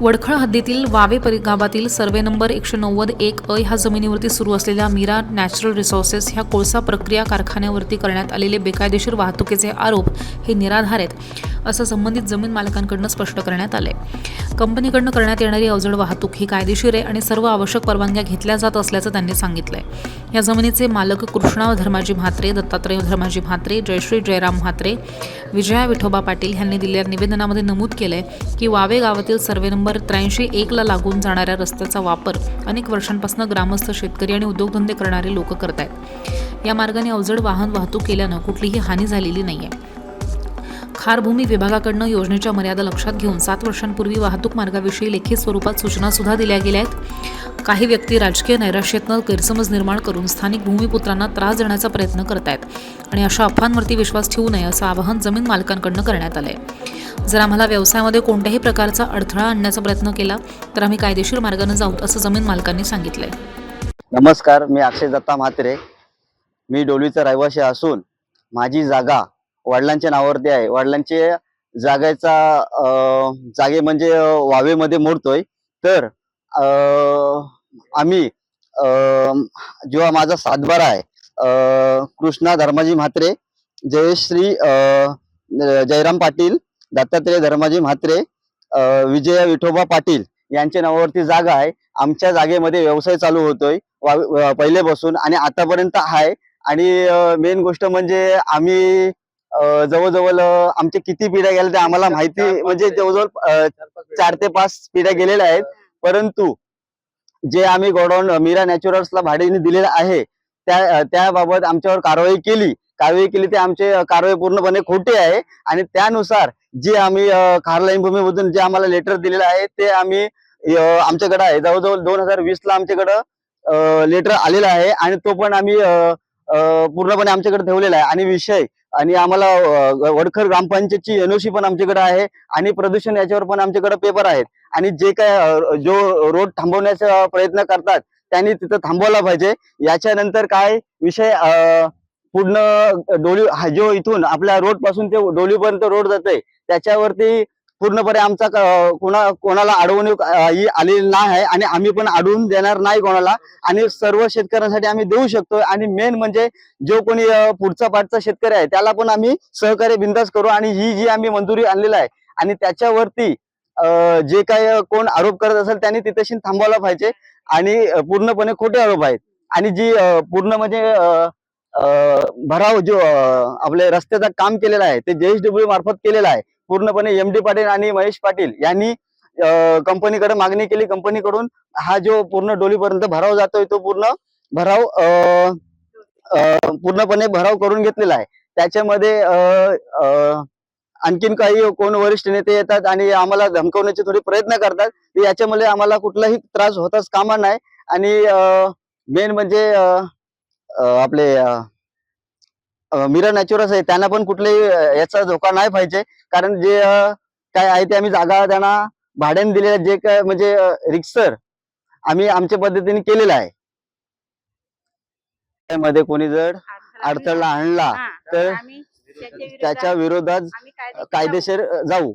वडखळ हद्दीतील Huawei परिगावातील survey number एकशे नव्वद एक अ ह्या जमिनीवरती सुरू असलेल्या मीरा नॅचरल रिसोर्सेस ह्या कोळसा प्रक्रिया कारखान्यावरती करण्यात आलेले बेकायदेशीर वाहतुकीचे आरोप हे निराधार आहेत. असं संबंधित जमीन मालकांकडनं स्पष्ट करण्यात आले कंपनीकडनं करण्यात येणारी अवजड वाहतूक ही कायदेशीर आहे आणि सर्व आवश्यक परवानग्या घेतल्या जात असल्याचं त्यांनी सांगितलंय. या जमिनीचे मालक कृष्णा धर्माजी म्हात्रे दत्तात्रय धर्माजी म्हात्रे जयश्री जयराम म्हात्रे विजया विठोबा पाटील यांनी दिलेल्या निवेदनामध्ये नमूद केलंय की वावे गावातील सर्वे नंबर त्र्याऐंशी एकला लागून जाणाऱ्या रस्त्याचा वापर अनेक वर्षांपासून ग्रामस्थ शेतकरी आणि उद्योगधंदे करणारे लोक करत आहेत या मार्गाने अवजड वाहन वाहतूक केल्यानं कुठलीही हानी झालेली नाही आहे खारभूमी विभागाकडनं योजनेच्या मर्यादा लक्षात घेऊन सात वर्षांपूर्वी वाहतूक मार्गाविषयी लेखी स्वरूपात सूचना सुद्धा दिल्या गेल्या आहेत. काही व्यक्ती राजकीय नैराश्यातनं गैरसमज निर्माण करून स्थानिक भूमिपुत्रांना त्रास देण्याचा प्रयत्न करत आहेत आणि अशा अफवांवरती विश्वास ठेवू नये असं आवाहन जमीन मालकांकडनं करण्यात आलंय. जर आम्हाला व्यवसायामध्ये कोणत्याही प्रकारचा अडथळा आणण्याचा प्रयत्न केला तर आम्ही कायदेशीर मार्गाने जाऊ असं जमीन मालकांनी सांगितलंय. नमस्कार मी अक्षय दत्ता म्हात्रे. मी डोलीचा रहिवासी असून माझी जागा वडिलांच्या नावावरती आहे. वडिलांचे जागेचा जागे म्हणजे वावेमध्ये मोडतोय. तर आम्ही जेव्हा माझा सातबारा आहे कृष्णा धर्माजी म्हात्रे जयश्री जयराम पाटील दत्तात्रय धर्माजी म्हात्रे विजया विठोबा पाटील यांच्या नावावरती जागा आहे. आमच्या जागेमध्ये व्यवसाय चालू होतोय वा- व- पहिलेपासून आणि आतापर्यंत आहे. आणि मेन गोष्ट म्हणजे आम्ही जवळजवळ अं, आमचे किती पिढ्या गेल्या ते आम्हाला माहिती म्हणजे जवळजवळ चार ते पाच पिढ्या गेलेल्या आहेत. परंतु जे आम्ही गोडाऊन मीरा नॅचरल्सला भाड्याने दिलेलं आहे त्या त्याबाबत आमच्यावर कारवाई केली. कारवाई केली ते आमचे कारवाई पूर्णपणे खोटी आहे. आणि त्यानुसार जे आम्ही खारलाईन भूमीमधून जे आम्हाला लेटर दिलेलं आहे ते आम्ही आमच्याकडे आहे. जवळजवळ दोन हजार वीस ला आमच्याकडं लेटर आलेला आहे. आणि तो पण आम्ही पूर्णपणे आमच्याकडे ठेवलेला आहे. आणि विषय आणि आम्हाला वडखर ग्रामपंचायतची एनओसी पण आमच्याकडे आहे. आणि प्रदूषण याच्यावर पण आमच्याकडे पेपर आहेत. आणि जे काय जो रोड थांबवण्याचा प्रयत्न करतात त्यांनी तिथं थांबवला पाहिजे. याच्यानंतर काय विषय पूर्ण डोली जो इथून आपल्या रोडपासून ते डोलीपर्यंत रोड जाते त्याच्यावरती पूर्णपणे आमचा कोणा कोणाला अडवणूक ही आलेली नाही आहे आणि आम्ही पण अडवून देणार नाही कोणाला. आणि सर्व शेतकऱ्यांसाठी आम्ही देऊ शकतो आणि मेन म्हणजे जो कोणी पुढचा पाठचा शेतकरी आहे त्याला पण आम्ही सहकार्य बिंदास करू आणि ही जी आम्ही मंजुरी आणलेला आहे आणि त्याच्यावरती जे काय कोण आरोप करत असेल त्यांनी तिथेशी थांबवायला पाहिजे आणि पूर्णपणे खोटे आरोप आहेत. आणि जी पूर्ण म्हणजे भराव जो आपले रस्त्याचं काम केलेलं आहे ते जेएसडब्ल्यू मार्फत केलेलं आहे पूर्णपणे एम डी पाटील आणि महेश पाटील यांनी कंपनीकडे मागणी केली. कंपनीकडून हा जो पूर्ण डोलीपर्यंत भराव जातोय तो पूर्ण भराव पूर्णपणे भराव करून घेतलेला आहे. त्याच्यामध्ये आणखीन काही कोण वरिष्ठ नेते येतात आणि आम्हाला धमकवण्याचे थोडे प्रयत्न करतात याच्यामुळे आम्हाला कुठलाही त्रास होताच कामा नाही. आणि मेन म्हणजे आपले मीरा नॅचरल्स आहे. त्यांना पण कुठलाही याचा धोका नाही पाहिजे. कारण जे काय आहे ते आम्ही जागा त्यांना भाड्याने दिलेल्या जे काय म्हणजे रिक्सर आम्ही आमच्या पद्धतीने केलेलं आहे. त्यामध्ये कोणी जर अडथळा आणला. तर त्याच्या विरोधात कायदेशीर जाऊ.